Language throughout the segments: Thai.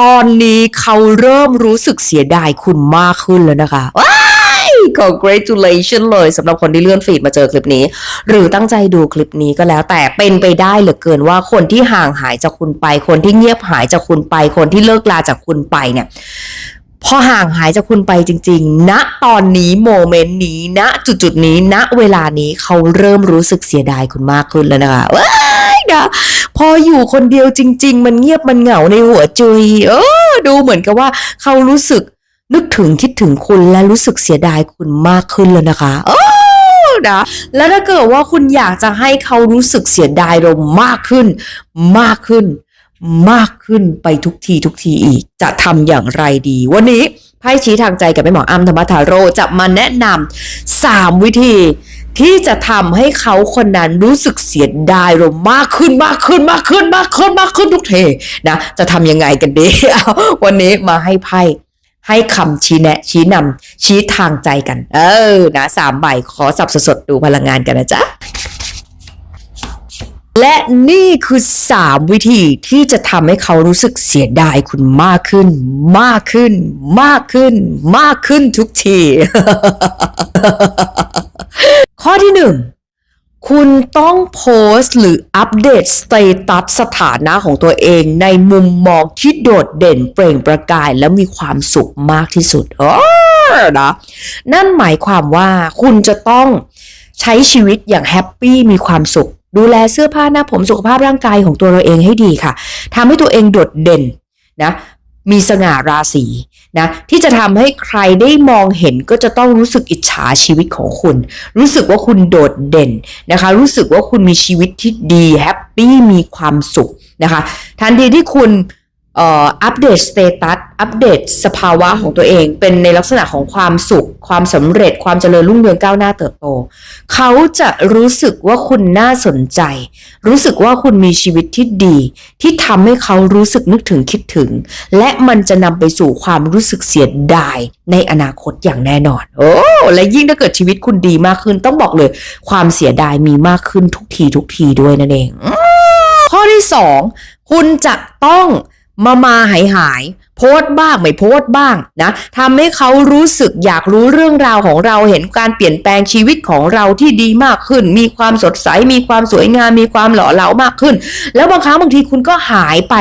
ตอนนี้เขาเริ่มรู้สึกเสียดายคุณมากขึ้นแล้วนะคะว้าย congratulation เลยสำหรับคนที่เลื่อนฟีดมาเจอคลิปนี้ หรือตั้งใจดูคลิปนี้ก็แล้ว แต่เป็นไปได้เหลือเกินว่าคนที่ห่างหายจากคุณไป คนที่เงียบหายจากคุณไป คนที่เลิกลาจากคุณไปเนี่ยพอห่างหายจากคุณไปจริงๆณตอนนี้โมเมนต์นี้ณจุดๆนี้ณเวลานี้เขาเริ่มรู้สึกเสียดายคุณมากขึ้นแล้วนะคะ นะ พออยู่คนเดียวจริง ๆ มันเงียบมันเหงาในหัวจุยเออดูเหมือนกับว่าเขารู้สึกนึกถึงคิดถึงคุณและรู้สึกเสียดายคุณมากขึ้นแล้วนะคะ เออนะแล้วถ้าเกิดว่าคุณอยากจะให้เขารู้สึกเสียดายเรามากขึ้น มากขึ้น มากขึ้นไปทุกทีทุกทีอีก จะทำอย่างไรดี วันนี้ไพ่ชี้ทางใจกับแม่หมออัมธรรมทาโรจะมาแนะนำสามวิธี ที่จะทำให้เขาคนนั้นรู้สึกเสียดายเรามากขึ้นมากขึ้นมากขึ้นมากขึ้นมากขึ้นทุกเทนะจะทำยังไงกันดีเอาวันนี้มาให้ไพ่ให้คำชี้แนะ ชี้นำชี้ทางใจกัน เออนะสามใบขอสับสดๆดูพลังงานกันนะจ๊ะและนี่คือ 3 วิธีที่จะทำให้เขารู้สึกเสียดายคุณมากขึ้น มากขึ้น มากขึ้น มากขึ้นทุกที ข้อที่หนึ่งคุณต้องโพสต์หรืออัปเดตสเตตัสสถานะของตัวเอง ในมุมมองที่โดดเด่นเปล่งประกายและมีความสุขมากที่สุดออนะนั่นหมายความว่าคุณจะต้องใช้ชีวิตอย่างแฮปปี้มีความสุข ดูแลเสื้อผ้าหน้าผมสุขภาพร่างกายของตัวเราเองให้ดีค่ะทำให้ตัวเองโดดเด่นนะ มีสง่าราศีนะที่จะทำให้ใครได้มองเห็นก็จะต้องรู้สึกอิจฉาชีวิตของคุณ รู้สึกว่าคุณโดดเด่นนะคะ รู้สึกว่าคุณมีชีวิตที่ดีแฮปปี้มีความสุขนะคะทันทีที่คุณ อัปเดตสเตตัสอัปเดตสภาวะของตัวเอง เป็นในลักษณะของความสุข ความสำเร็จความเจริญรุ่งเรืองก้าวหน้าเติบโต เขาจะรู้สึกว่าคุณน่าสนใจ รู้สึกว่าคุณมีชีวิตที่ดี ที่ทำให้เขารู้สึกนึกถึงคิดถึง และมันจะนำไปสู่ความรู้สึกเสียดายในอนาคตอย่างแน่นอน โอ้และยิ่งถ้าเกิดชีวิตคุณดีมากขึ้น ต้องบอกเลย ความเสียดายมีมากขึ้นทุกทีทุกทีด้วยนั่นเองข้อที่สองคุณจะต้อง มามาหายหาย โพสต์บ้างไม่โพสต์บ้างนะทำให้เขารู้สึกอยากรู้เรื่องราวของเราเห็นการเปลี่ยนแปลงชีวิตของเราที่ดีมากขึ้น มีความสดใส มีความสวยงาม มีความหล่อเหลามากขึ้น แล้วบางครั้งบางทีคุณก็หายไป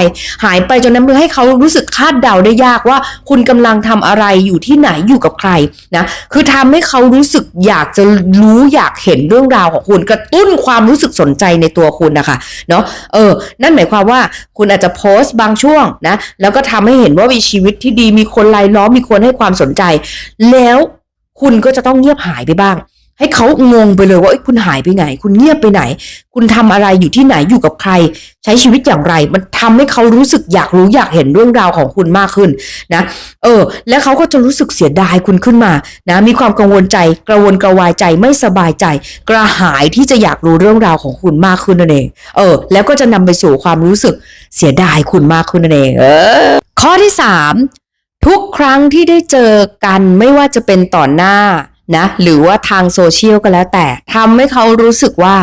หายไปจนนั้นให้เขารู้สึกคาดเดาได้ยากว่า คุณกำลังทำอะไรอยู่ที่ไหนอยู่กับใครนะคือทำให้เขารู้สึกอยากจะรู้อยากเห็นเรื่องราวของคุณกระตุ้นความรู้สึกสนใจในตัวคุณนะคะเนาะเออ นั่นหมายความว่าคุณอาจจะโพสต์บางช่วงนะแล้วก็ทำให้เห็นว่ามีชีวิตที่ดีมีคนรายล้อมมีคนให้ความสนใจ แล้วคุณก็จะต้องเงียบหายไปบ้าง ให้เขางงไปเลยว่าเอ้คุณหายไปไหน คุณเงียบไปไหน คุณทำอะไรอยู่ที่ไหนอยู่กับใคร ใช้ชีวิตอย่างไร มันทำให้เขารู้สึกอยากรู้อยากเห็นเรื่องราวของคุณมากขึ้นนะ เออ แล้วเขาก็จะรู้สึกเสียดายคุณขึ้นมานะ มีความกังวลใจกระวนกระวายใจไม่สบายใจ กระหายที่จะอยากรู้เรื่องราวของคุณมากขึ้นนั่นเอง เออ แล้วก็จะนำไปสู่ความรู้สึก เสียดายคุณมากขึ้นนั่นเอง เออ ข้อที่สามทุกครั้งที่ได้เจอกันไม่ว่าจะเป็นต่อหน้านะหรือว่าทางโซเชียลก็แล้วแต่ทำให้เขารู้สึกว่า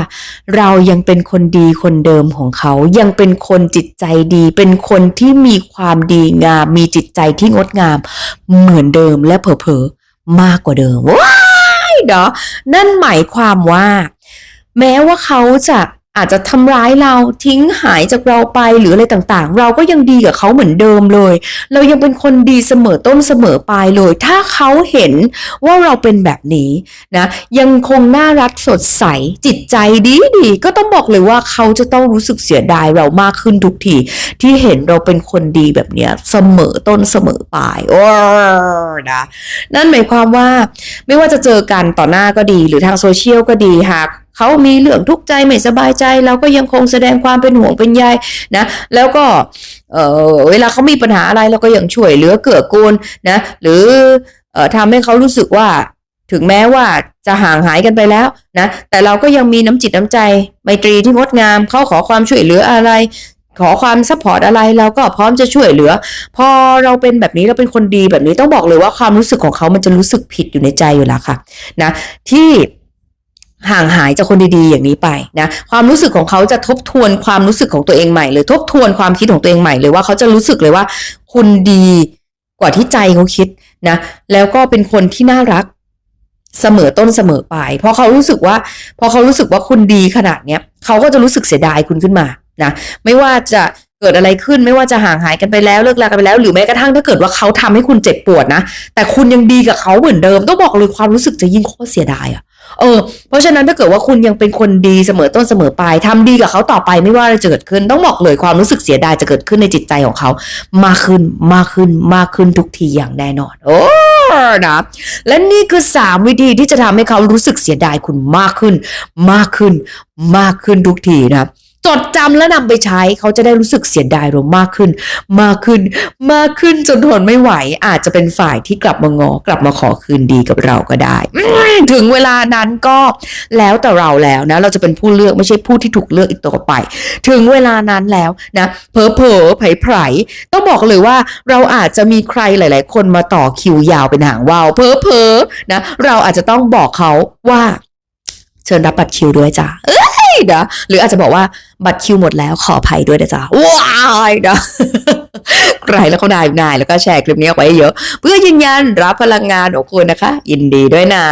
เรายังเป็นคนดีคนเดิมของเขา ยังเป็นคนจิตใจดี เป็นคนที่มีความดีงาม มีจิตใจที่งดงาม เหมือนเดิมและเผลอๆมากกว่าเดิมว้ายเนาะนั่นหมายความว่า แม้ว่าเขาจะ อาจจะทำร้ายเราทิ้งหายจากเราไปหรืออะไรต่างๆ เราก็ยังดีกับเขาเหมือนเดิมเลย เรายังเป็นคนดีเสมอต้นเสมอปลายเลย ถ้าเขาเห็นว่าเราเป็นแบบนี้นะยังคงน่ารักสดใสจิตใจดีดีก็ต้องบอกเลยว่าเขาจะต้องรู้สึกเสียดายเรามากขึ้นทุกทีที่เห็นเราเป็นคนดีแบบเนี้ยเสมอต้นเสมอปลายโอ้นะนั่นหมายความว่าไม่ว่าจะเจอกันต่อหน้าก็ดี หรือทางโซเชียลก็ดีหาก เขามีเรื่องทุกข์ใจไม่สบายใจ เราก็ยังคงแสดงความเป็นห่วงเป็นใยนะแล้วก็เออเวลาเขามีปัญหาอะไรเราก็ยังช่วยเหลือเกื้อกูลนะหรือเออทำให้เขารู้สึกว่าถึงแม้ว่าจะห่างหายกันไปแล้วนะแต่เราก็ยังมีน้ำจิตน้ำใจไมตรีที่งดงามเขาขอความช่วยเหลืออะไรขอความซัพพอร์ตอะไรเราก็พร้อมจะช่วยเหลือ พอเราเป็นแบบนี้เราเป็นคนดีแบบนี้ต้องบอกเลยว่าความรู้สึกของเขามันจะรู้สึกผิดอยู่ในใจอยู่แล้วค่ะนะที่ ห่างหายจากคนดีๆอย่างนี้ไปนะความรู้สึกของเขาจะทบทวนความรู้สึกของตัวเองใหม่เลยทบทวนความคิดของตัวเองใหม่เลยว่าเขาจะรู้สึกเลยว่า คุณดีกว่าที่ใจเขาคิดนะแล้วก็เป็นคนที่น่ารักเสมอต้นเสมอปลายเพราะเขารู้สึกว่าพอเขารู้สึกว่าคุณดีขนาดเนี้ยเขาก็จะรู้สึกเสียดายคุณขึ้นมานะไม่ว่าจะเกิดอะไรขึ้นไม่ว่าจะห่างหายกันไปแล้วเลิกลากันไปแล้ว หรือแม้กระทั่งถ้าเกิดว่าเขาทำให้คุณเจ็บปวดนะแต่คุณยังดีกับเขาเหมือนเดิมต้องบอกเลยความรู้สึกจะยิ่งโคตรเสียดายอะ เออ เพราะฉะนั้นถ้าเกิดว่าคุณยังเป็นคนดีเสมอต้นเสมอปลายทำดีกับเขาต่อไปไม่ว่าอะไรจะเกิดขึ้น ต้องบอกเลยความรู้สึกเสียดายจะเกิดขึ้นในจิตใจของเขา มากขึ้นมากขึ้นมากขึ้นทุกทีอย่างแน่นอน โอ้นะและนี่คือสามวิธีที่จะทำให้เขารู้สึกเสียดายคุณมากขึ้น มากขึ้น มากขึ้นทุกทีนะครับ จดจำและนำไปใช้เขาจะได้รู้สึกเสียดายเรามากขึ้น มากขึ้น มากขึ้นจนทนไม่ไหว อาจจะเป็นฝ่ายที่กลับมางอกลับมาขอคืนดีกับเราก็ได้ ถึงเวลานั้นก็แล้วแต่เราแล้วนะ เราจะเป็นผู้เลือกไม่ใช่ผู้ที่ถูกเลือกอีกต่อไป ถึงเวลานั้นแล้วนะเพอเพอไผ่ไผ่ต้องบอกเลยว่าเราอาจจะมีใครหลาย ๆ คนมาต่อคิวยาวเป็นหางว่าวเพอเพอนะ เราอาจจะต้องบอกเขาว่า เชิญรับบัตรคิวด้วยจ้ะเอ้ยนะหรืออาจจะบอกว่าบัตรคิวหมดแล้วขออภัยด้วยนะจ๊ะว้ายนะใครแล้วเขานายนายแล้วก็แชร์คลิปนี้ออกไปเยอะ เพื่อยืนยันรับพลังงานของคุณนะคะ ยินดีด้วยนะ